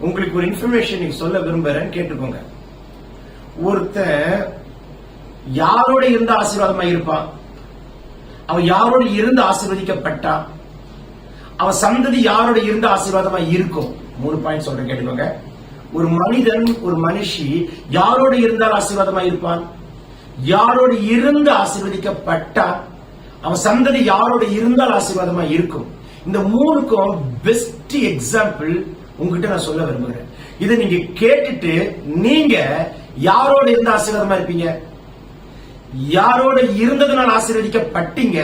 உங்களுக்கு ஒரு இன்ஃபர்மேஷன் நீங்க சொல்ல விரும்புறேன்னு கேட்டுக்கோங்க. ஒருத்தன் யாரோட இருந்து ஆசீர்வாதமா இருப்பான்? அவன் யாரோட இருந்து ஆசீர்வதிக்கப்பட்டா? அவன் சந்ததி யாரோட இருந்த ஆசீர்வாதமா இருக்கும்? மூணு பாயிண்ட் சொல்றேன் கேட்டுக்கோங்க. ஒரு மனிதன் ஒரு மனுஷி யாரோட இருந்தால் ஆசீர்வாதமா இருப்பான்? யாரோட இருந்து ஆசீர்வதிக்கப்பட்டா? அவன் சந்ததி யாரோட இருந்தால் ஆசீர்வாதமா இருக்கும்? இந்த மூணுக்கும் பெஸ்ட் எக்ஸாம்பிள் உங்ககிட்ட நான் சொல்ல விரும்புகிறேன். இதை நீங்க கேட்டுட்டு நீங்க யாரோட இருந்து ஆசீர்வாதமா இருப்பீங்க? யாரோட இருந்ததுனால் ஆசீர்வதிக்கப்பட்டீங்க?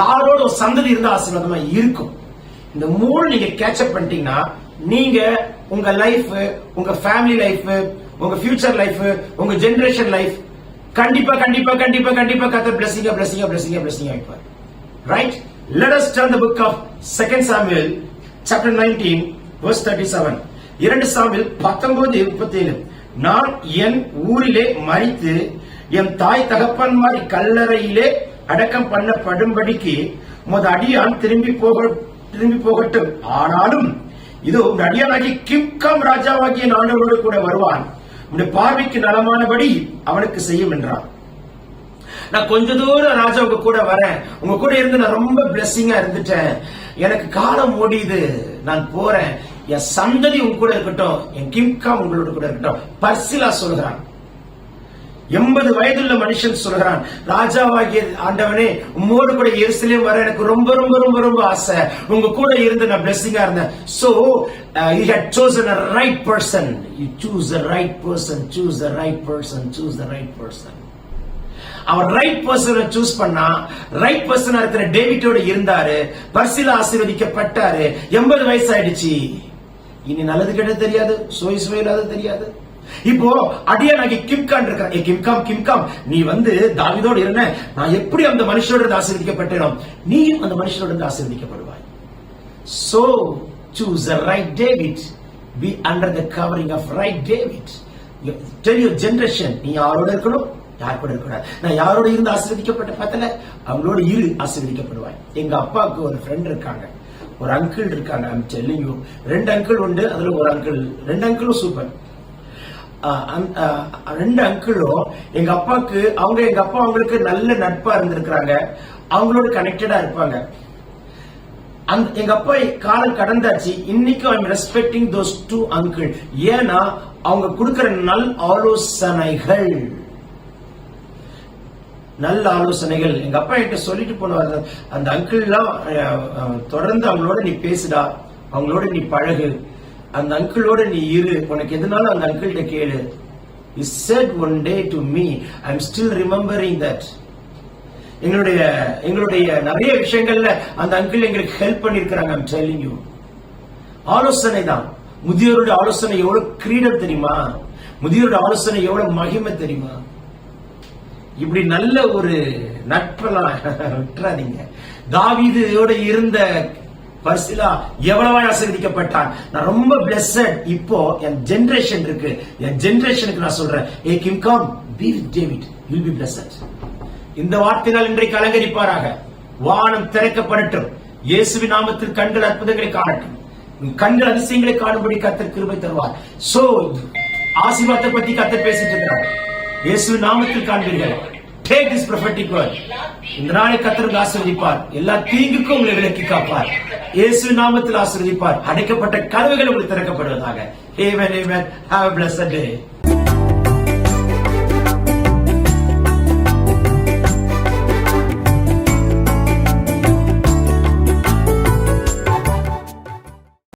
யாரோட ஒரு சந்ததி இருந்தா ஆசீர்வாதமா இருக்கும்? இந்த மூணு நீங்க கேட்சப் பண்ணிட்டீங்கன்னா நீங்க உங்க லைஃப் உங்க ஃபேமிலி லைஃப் உங்க ஃபியூச்சர் லைஃப் உங்க ஜெனரேஷன் லைஃப் கண்டிப்பா கண்டிப்பா கண்டிப்பா கண்டிப்பா கத்த பிளஸிங்க பிளஸிங்க பிளஸிங்க பிளஸிங்க வைப்பார் right let us turn the book of second samuel chapter 19 verse 37 இரண்டு சாமில் பத்தொன்பது முப்பத்தி ஏழு நான் என் ஊரிலே மறித்து என் தாய் தகப்பன்மாரி கல்லறையிலே அடக்கம் பண்ணப்படும்படிக்கு உமது அடியான் திரும்பி போக திரும்பி போகட்டும். ஆனாலும் இதோ உன் அடியானாகி கிம்காம் ராஜாவாகிய நானோடு கூட வருவான். உன்னுடைய பார்வைக்கு நலமானபடி அவனுக்கு செய்யும் என்றான். நான் கொஞ்ச தூரம் ராஜா உங்க கூட வரேன். உங்க கூட இருந்து நான் ரொம்ப பிளெஸ்ஸிங்கா இருந்துட்டேன். எனக்கு காலம் ஓடியுது. நான் போறேன். என் சந்ததி உங்க கூட இருக்கட்டும். என் கிம்கா உங்களோட கூட இருக்கட்டும். பர்சிலா சொல்கிறான். எண்பது வயதுள்ள மனுஷன் சொல்கிறான். ராஜாவாகிய ஆண்டவனே உம்மோடு கூட எருசலேம் வர எனக்கு ரொம்ப ரொம்ப ரொம்ப ரொம்ப ஆசை. உங்க கூட இருந்து நான் பிளெஸிங்கா இருந்தேன். So you had chosen choose right right person choose the right person choose the right person our right பர்சனை சூஸ் பண்ணா ரைட் பர்சனா இருக்கிற டேவிட்டோட இருந்தாரு பர்சில ஆசீர்வதிக்கப்பட்டாரு. எண்பது வயசு ஆயிடுச்சு இனி நல்லது கெட்டது தெரியாது சோய் சுவையில்லாத தெரியாது. இப்போ அடியானாகி கிம்கான் இருக்க ஏ கிம்காம் கிம்காம் நீ வந்து தாவிதோடு இருந்த நான் எப்படி அந்த மனுஷனோட இருந்து ஆசீர்வதிக்கப்பட்டேனோ நீயும் அந்த மனுஷனோட இருந்து ஆசீர்வதிக்கப்படுவாய். So choose right right David. Under the covering of right right David. Tell Tell generation நீ யாரோட இருக்கணும்? யார் கூட இருக்கக்கூடாது நான் யாரோட இருந்து ஆசீர்வதிக்கப்பட்ட பார்த்தல அவங்களோட இரு ஆசீர்வதிக்கப்படுவாய். எங்க அப்பாவுக்கு ஒரு ஃப்ரெண்ட் இருக்காங்க. ஒரு அங்கிள் இருக்காங்க. ஐம் telling யூ ரெண்டு அங்கிள் உண்டு அதுல ஒரு அங்கிள் ரெண்டு அங்கிளும் சூப்பர் ரெண்டு அங்கிளும் எங்க அப்பாவுக்கு அவங்க எங்க அப்பா அவங்களுக்கு நல்ல நட்பா இருந்திருக்கிறாங்க. அவங்களோட கனெக்டடா இருப்பாங்க. அந்த எங்க அப்பா காலம் கடந்தாச்சு. இன்னைக்கு I'm respecting those two uncle ஏன்னா அவங்க கொடுக்கிற நல் ஆலோசனைகள். நல்ல ஆலோசனைகள். எங்க அப்பா என்கிட்ட சொல்லிட்டு போன அந்த அங்கிள்லாம் தொடர்ந்து அவங்களோட நீ பேசுடா. அவங்களோட நீ பழகு. அந்த அங்கிளோட நீ இரு. உனக்கு எதுனாலும் அந்த அங்கிள்கிட்ட கேளு. Is said one day to me I am still remembering that எங்களுடைய எங்களுடைய நிறைய விஷயங்கள்ல அந்த அங்கிள் எங்களுக்கு ஹெல்ப் பண்ணிருக்கிறாங்க ஐம் டெல்லிங் யூ ஆலோசனை தான். முதியோருடைய ஆலோசனை எவ்வளவு கிரீடம் தெரியுமா? முதியோருடைய ஆலோசனை எவ்வளவு மகிமை தெரியுமா? இப்படி நல்ல ஒரு நட்பெல்லாம் விட்டுறாதீங்க. தாவிதோட இருந்த பர்சிலா எவ்வளவா ஆசீர்வதிக்கப்பட்டான்? நான் ரொம்ப பிளஸட் இப்போ என் ஜெனரேஷன் இருக்கு. என் ஜெனரேஷனுக்கு நான் சொல்றேன். ஏ கிம்காம் be with David will be blessed இந்த வார்த்தையினால் இன்றைக்கு அலங்கரிப்பாராக. வானம் திறக்கப்படட்டும். இயேசுவின் நாமத்தில் கண்கள் அற்புதங்களை காணட்டும். கண்கள் அதிசயங்களை காணும்படி கத்தர் கிருபை தருவார். சோ ஆசீர்வாதத்தை பத்தி கத்தர் பேசிட்டு இருக்கிறார். இயேசு நாமத்தில் காண்பீர்கள். டேக் திஸ் prophetic வேர்ட் இந்த நாளை கத்தருக்கு ஆசிர்வதிப்பார். எல்லா தீங்குக்கும் உங்களை விலக்கி காப்பார். இயேசு நாமத்தில் ஆசிர்வதிப்பார். அடைக்கப்பட்ட கதவுகள் உங்களுக்கு திறக்கப்படுவதாக. Amen, amen. Have blessed day.